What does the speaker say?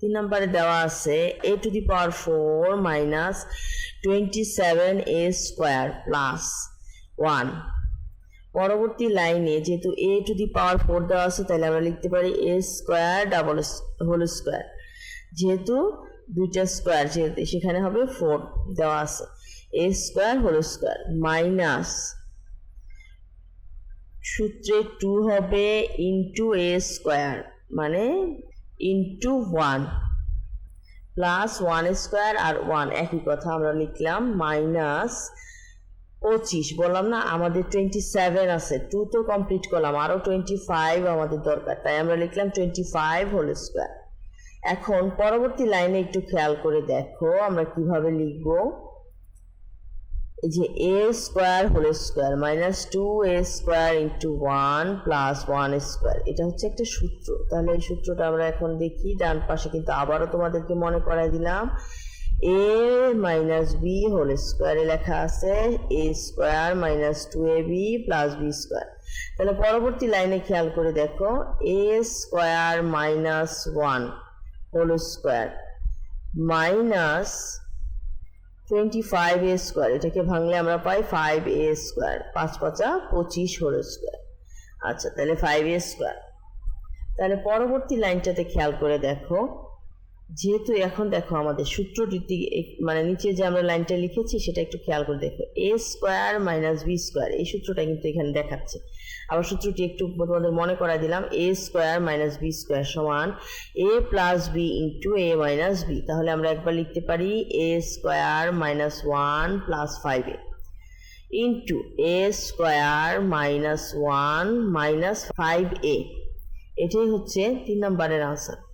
তিন নম্বরে দেওয়া আছে A to the power four minus twenty seven A square plus one পরবর্তী লাইনে যেহেতু এ টু দি পাওয়ার ফোর দেওয়া আছে, তাহলে আমরা লিখতে পারি A square double whole square যেহেতু দুইটা স্কোয়ার যেহেতু সেখানে হবে ফোর দেওয়া আছে A square whole square minus সূত্রে টু হবে ইন্টু এ স্কোয়ার মানে into one plus one square আর ওয়ান একই কথা আমরা লিখলাম মাইনাস পঁচিশ। বললাম না, আমাদের টোয়েন্টি সেভেন আছে। টু তো কমপ্লিট করলাম আরও টোয়েন্টি ফাইভ আমাদের দরকার। তাই আমরা লিখলাম টোয়েন্টি ফাইভ হোল স্কোয়ার এখন পরবর্তী লাইনে একটু খেয়াল করে দেখো, আমরা কীভাবে লিখব। যে A square whole square minus two A square into one plus one square এটা হচ্ছে একটা সূত্র। তাহলে এই সূত্রটা আমরা এখন দেখি, ডান পাশে কিন্তু আবারও তোমাদেরকে মনে করাই দিলাম। এ মাইনাস বি হোল স্কোয়ারে লেখা আছে A square minus two A B plus B square তাহলে পরবর্তী লাইনে খেয়াল করে দেখো A square minus one whole square minus twenty five A square এটাকে ভাঙলে আমরা পাই ফাইভ এ স্কোয়ার পাঁচ পাঁচা পঁচিশ হোল স্কোয়ার আচ্ছা তাহলে ফাইভ এ স্কোয়ার তাহলে পরবর্তী লাইনটাতে খেয়াল করে দেখো। যেহেতু এখন দেখো আমাদের সূত্রটির দিকে মানে নিচে যে আমরা লাইনটা লিখেছি, সেটা একটু খেয়াল করে দেখো। A square minus B square এই সূত্রটা কিন্তু এখানে দেখাচ্ছে। আবার সূত্রটি একটু তোমাদের মনে করাই দিলাম A square minus B square সমান A plus B into A minus B তাহলে আমরা একবার লিখতে পারি A square minus one plus five A into A square minus one minus five A এটাই হচ্ছে তিন নম্বরের আনসার